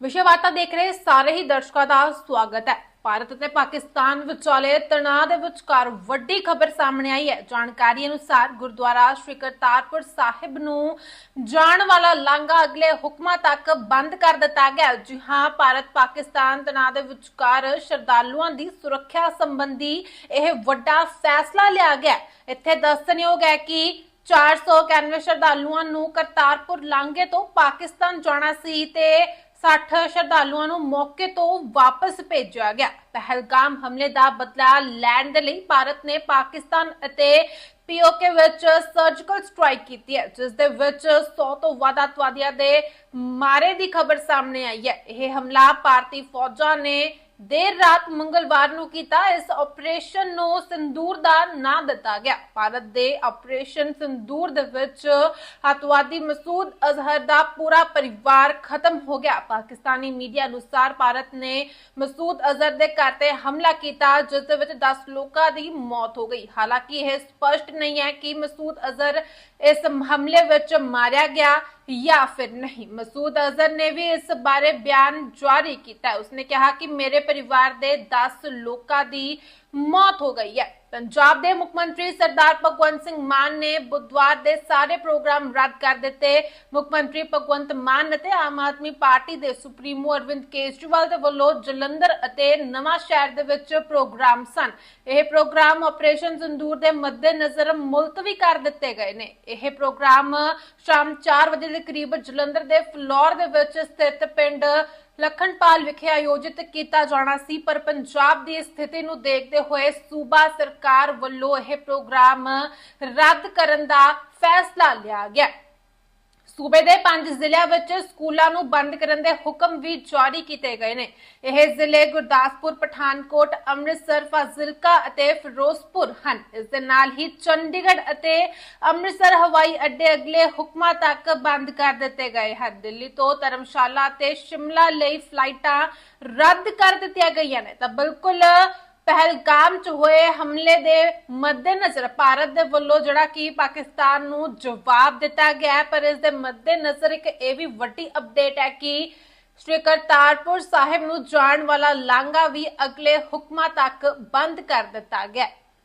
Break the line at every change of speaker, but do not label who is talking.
ਵਿਸ਼ੇ ਵਾਰਤਾ ਦੇਖ ਰਹੇ ਸਾਰੇ ਹੀ ਦਰਸ਼ਕਾਂ ਦਾ ਸਵਾਗਤ ਹੈ। ਭਾਰਤ ਅਤੇ ਪਾਕਿਸਤਾਨ ਵਿਚਾਲੇ ਤਣਾਅ ਦੇ ਵਿਚਕਾਰ ਵੱਡੀ ਖਬਰ ਸਾਹਮਣੇ ਆਈ ਹੈ। ਜਾਣਕਾਰੀ ਅਨੁਸਾਰ ਗੁਰਦੁਆਰਾ ਸ਼੍ਰੀ ਕਰਤਾਰਪੁਰ ਸਾਹਿਬ ਨੂੰ ਜਾਣ ਵਾਲਾ ਲਾਂਘਾ ਅਗਲੇ ਹੁਕਮਾਂ ਤੱਕ ਬੰਦ ਕਰ ਦਿੱਤਾ ਗਿਆ ਜੀ ਹਾਂ, ਭਾਰਤ ਪਾਕਿਸਤਾਨ ਤਣਾਅ ਦੇ ਵਿਚਕਾਰ ਸ਼ਰਧਾਲੂਆਂ ਦੀ ਸੁਰੱਖਿਆ ਸੰਬੰਧੀ ਇਹ ਵੱਡਾ ਫੈਸਲਾ ਲਿਆ ਗਿਆ ਇੱਥੇ ਦੱਸਣਯੋਗ ਹੈ ਕਿ 491 ਸ਼ਰਧਾਲੂਆਂ ਨੂੰ ਕਰਤਾਰਪੁਰ ਲਾਂਘੇ ਤੋਂ ਪਾਕਿਸਤਾਨ ਜਾਣਾ ਸੀ ਤੇ 60 ਸ਼ਰਧਾਲੂਆਂ ਨੂੰ ਮੌਕੇ ਤੋਂ ਵਾਪਸ ਭੇਜਿਆ ਗਿਆ। ਪਹਿਲਗਾਮ ਹਮਲੇ ਦਾ ਬਦਲਾ ਲੈਣ ਦੇ ਲਈ ਭਾਰਤ ਨੇ ਪਾਕਿਸਤਾਨ ਅਤੇ ਪੀਓਕੇ ਵਿੱਚ ਸਰਜੀਕਲ ਸਟ੍ਰਾਈਕ ਕੀਤੀ ਹੈ, ਜਿਸ ਦੇ ਵਿੱਚ 100 ਤੋਂ ਵੱਧ ਅੱਤਵਾਦੀਆਂ ਦੇ ਮਾਰੇ ਦੀ ਖਬਰ ਸਾਹਮਣੇ ਆਈ ਹੈ। ਇਹ ਹਮਲਾ ਭਾਰਤੀ ਫੌਜਾਂ ਨੇ ਦੇਰ ਰਾਤ ਮੰਗਲਵਾਰ ਨੂੰ ਕੀਤਾ, ਇਸ ਆਪਰੇਸ਼ਨ ਨੂੰ ਸਿੰਦੂਰ ਦਾ ਨਾਂ ਦਿੱਤਾ ਗਿਆ। ਭਾਰਤ ਦੇ ਆਪਰੇਸ਼ਨ ਸਿੰਦੂਰ ਦੇ ਵਿੱਚ ਅੱਤਵਾਦੀ ਮਸੂਦ ਅਜ਼ਹਰ ਦਾ ਪੂਰਾ ਪਰਿਵਾਰ ਖਤਮ ਹੋ ਗਿਆ। ਪਾਕਿਸਤਾਨੀ ਮੀਡੀਆ ਅਨੁਸਾਰ ਭਾਰਤ ਨੇ ਮਸੂਦ ਅਜ਼ਹਰ ਦੇ ਘਰ ਤੇ ਹਮਲਾ ਕੀਤਾ, ਜਿਸ ਦੇ ਵਿੱਚ 10 ਲੋਕਾਂ ਦੀ ਮੌਤ ਹੋ ਗਈ। ਹਾਲਾਂਕਿ ਇਹ ਸਪਸ਼ਟ ਨਹੀਂ ਹੈ ਕਿ ਮਸੂਦ ਅਜ਼ਹਰ ਇਸ ਹਮਲੇ ਵਿੱਚ ਮਾਰਿਆ ਗਿਆ। ਜਾਂ ਫਿਰ ਨਹੀਂ ਮਸੂਦ ਅਜ਼ਹਰ ਨੇ ਵੀ ਇਸ ਬਾਰੇ ਬਿਆਨ ਜਾਰੀ ਕੀਤਾ ਉਸਨੇ ਕਿਹਾ ਕਿ ਮੇਰੇ ਪਰਿਵਾਰ ਦੇ 10 ਲੋਕਾਂ ਦੀ ਮੌਤ ਹੋ ਗਈ ਹੈ ਪੰਜਾਬ ਦੇ ਮੁੱਖ ਮੰਤਰੀ ਸਰਦਾਰ ਭਗਵੰਤ ਸਿੰਘ ਮਾਨ ਨੇ ਬੁੱਧਵਾਰ ਦੇ ਸਾਰੇ ਪ੍ਰੋਗਰਾਮ ਰੱਦ ਕਰ ਦਿੱਤੇ। ਮੁੱਖ ਮੰਤਰੀ ਭਗਵੰਤ ਮਾਨ ਅਤੇ ਆਮ ਆਦਮੀ ਪਾਰਟੀ ਦੇ ਸੁਪਰੀਮੋ ਅਰਵਿੰਦ ਕੇਜਰੀਵਾਲ ਦੇ ਵੱਲੋਂ ਜਲੰਧਰ ਅਤੇ ਨਵਾਂ ਸ਼ਹਿਰ ਦੇ ਵਿੱਚ ਪ੍ਰੋਗਰਾਮ ਸਨ। ਇਹ ਪ੍ਰੋਗਰਾਮ ਆਪਰੇਸ਼ਨ ਸੰਦੂਰ ਦੇ ਮੱਦੇਨਜ਼ਰ ਮੁਲਤਵੀ ਕਰ ਦਿੱਤੇ ਗਏ ਨੇ। ਇਹ ਪ੍ਰੋਗਰਾਮ ਸ਼ਾਮ 4 ਵਜੇ ਦੇ ਕਰੀਬ ਜਲੰਧਰ ਦੇ ਫਲੋਰ ਦੇ ਵਿੱਚ ਸਥਿਤ ਪਿੰਡ ਲਖਨਪਾਲ ਵਿਖੇ ਆਯੋਜਿਤ ਕੀਤਾ ਜਾਣਾ ਸੀ, ਪਰ ਪੰਜਾਬ ਦੀ ਸਥਿਤੀ ਨੂੰ ਦੇਖਦੇ ਹੋਏ ਸੂਬਾ ਸਰਕਾਰ ਵੱਲੋਂ ਇਹ ਪ੍ਰੋਗਰਾਮ ਰੱਦ ਕਰਨ ਦਾ ਫੈਸਲਾ ਲਿਆ ਗਿਆ। ਸੂਬੇ ਦੇ ਪੰਜ ਜ਼ਿਲ੍ਹਿਆਂ ਵਿੱਚ ਸਕੂਲਾਂ ਨੂੰ ਬੰਦ ਕਰਨ ਦੇ ਹੁਕਮ ਵੀ ਜਾਰੀ ਕੀਤੇ ਗਏ ਨੇ। ਇਹ ਜ਼ਿਲ੍ਹੇ ਗੁਰਦਾਸਪੁਰ, ਪਠਾਨਕੋਟ, ਅੰਮ੍ਰਿਤਸਰ, ਫਾਜ਼ਿਲਕਾ ਅਤੇ ਫਿਰੋਜ਼ਪੁਰ ਹਨ। ਇਸ ਦੇ ਨਾਲ ਹੀ ਚੰਡੀਗੜ੍ਹ ਅਤੇ ਅੰਮ੍ਰਿਤਸਰ, ਹਵਾਈ ਅੱਡੇ ਅਗਲੇ ਹੁਕਮਾਂ ਤੱਕ ਬੰਦ ਕਰ ਦਿੱਤੇ ਗਏ ਹਨ। ਦਿੱਲੀ ਤੋਂ ਧਰਮਸ਼ਾਲਾ ਤੇ ਸ਼ਿਮਲਾ ਲਈ ਫਲਾਈਟਾਂ ਰੱਦ ਕਰ ਦਿੱਤੀਆਂ ਗਈਆਂ ਨੇ। ਤਾਂ ਬਿਲਕੁਲ ਪਹਿਲਗਾਮ ਚ ਹੋਏ ਹਮਲੇ ਦੇ ਮੱਦੇਨਜ਼ਰ ਭਾਰਤ ਦੇ ਵੱਲੋਂ ਜਿਹੜਾ ਕਿ ਪਾਕਿਸਤਾਨ ਨੂੰ ਜਵਾਬ ਦਿੱਤਾ ਗਿਆ ਹੈ, ਪਰ ਇਸ ਦੇ ਮੱਦੇਨਜ਼ਰ ਇੱਕ ਇਹ ਵੀ ਵੱਡੀ ਅਪਡੇਟ ਹੈ ਕਿ ਸ਼੍ਰੀ ਕਰਤਾਰਪੁਰ ਸਾਹਿਬ ਨੂੰ ਜਾਣ ਵਾਲਾ ਲਾਂਘਾ ਵੀ ਅਗਲੇ ਹੁਕਮਾਂ ਤੱਕ ਬੰਦ ਕਰ ਦਿੱਤਾ ਗਿਆ ਹੈ।